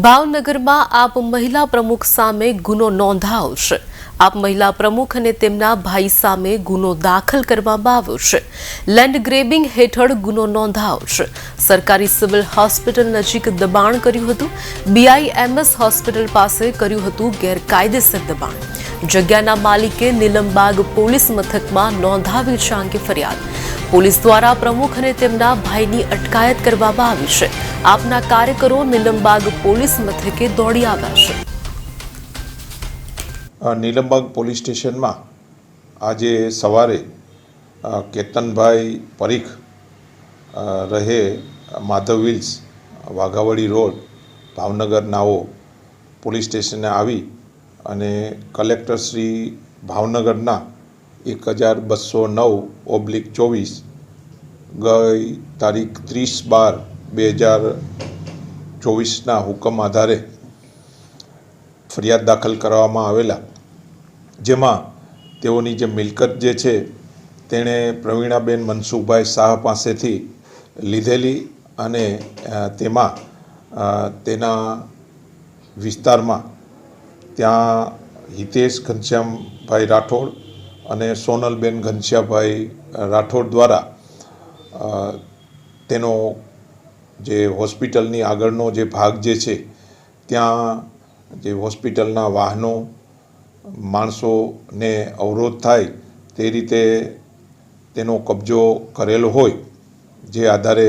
ભાવનગરમાં આપ મહિલા પ્રમુખ સામે ગુનો નોંધાયો છે આપ મહિલા પ્રમુખ અને તેમના ભાઈ સામે ગુનો દાખલ કરવામાં આવ્યો છે લેન્ડ ગ્રેબિંગ હેઠળ ગુનો નોંધાયો છે સરકારી સિવિલ હોસ્પિટલ નજીક દબાણ કર્યું હતું. બીઆઈએમએસ હોસ્પિટલ પાસે કર્યું હતું ગેરકાયદેસર દબાણ. જગ્યાના માલિકે નીલમબાગ પોલીસ મથકમાં નોંધાવી છે અંગે ફરિયાદ. પોલીસ દ્વારા પ્રમુખ અને તેમના ભાઈની અટકાયત કરવામાં આવી છે. આપના કાર્યકરો નીલમબાગ પોલીસ મથકે દોડી આવ્યા છે. નીલમબાગ પોલીસ સ્ટેશનમાં આજે સવારે કેતનભાઈ પરીખ રહે માધવ વિલ્સ વાઘાવડી રોડ, ભાવનગર નાઓ પોલીસ સ્ટેશને આવી અને કલેક્ટર શ્રી ભાવનગરના એક હજાર બસો નવ ઓબ્લિક ચોવીસ ગઈ તારીખ ત્રીસ બાર બે હજાર ચોવીસના હુકમ આધારે ફરિયાદ દાખલ કરવામાં આવેલા, જેમાં તેઓની જે મિલકત જે છે, તેણે પ્રવીણાબેન મનસુખભાઈ શાહ પાસેથી લીધેલી અને તેમાં તેના વિસ્તારમાં ત્યાં હિતેશ ઘનશ્યામભાઈ રાઠોડ અને સોનલબેન ઘનશ્યામભાઈ રાઠોડ દ્વારા તેનો જે હોસ્પિટલની આગળનો જે ભાગ જે છે, ત્યાં જે હોસ્પિટલના વાહનો, માણસોને અવરોધ થાય તે રીતે તેનો કબજો કરેલો હોય, જે આધારે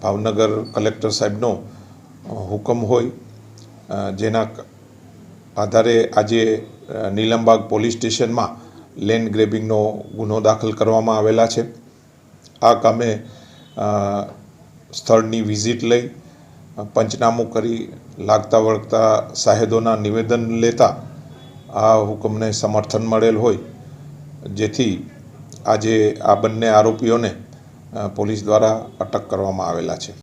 ભાવનગર કલેક્ટર સાહેબનો હુકમ હોય જેના આધારે આજે નીલમબાગ પોલીસ સ્ટેશનમાં લેન્ડ ગ્રેબિંગનો ગુનો દાખલ કરવામાં આવેલા છે. આ કામે સ્થળની વિઝિટ લઈ પંચનામું કરી લાગતા વળગતા સાહેદોના નિવેદન લેતા આ હુકમને સમર્થન મળેલ હોય. જેથી આજે આ બંને આરોપીઓને પોલીસ દ્વારા અટક કરવામાં આવેલા છે.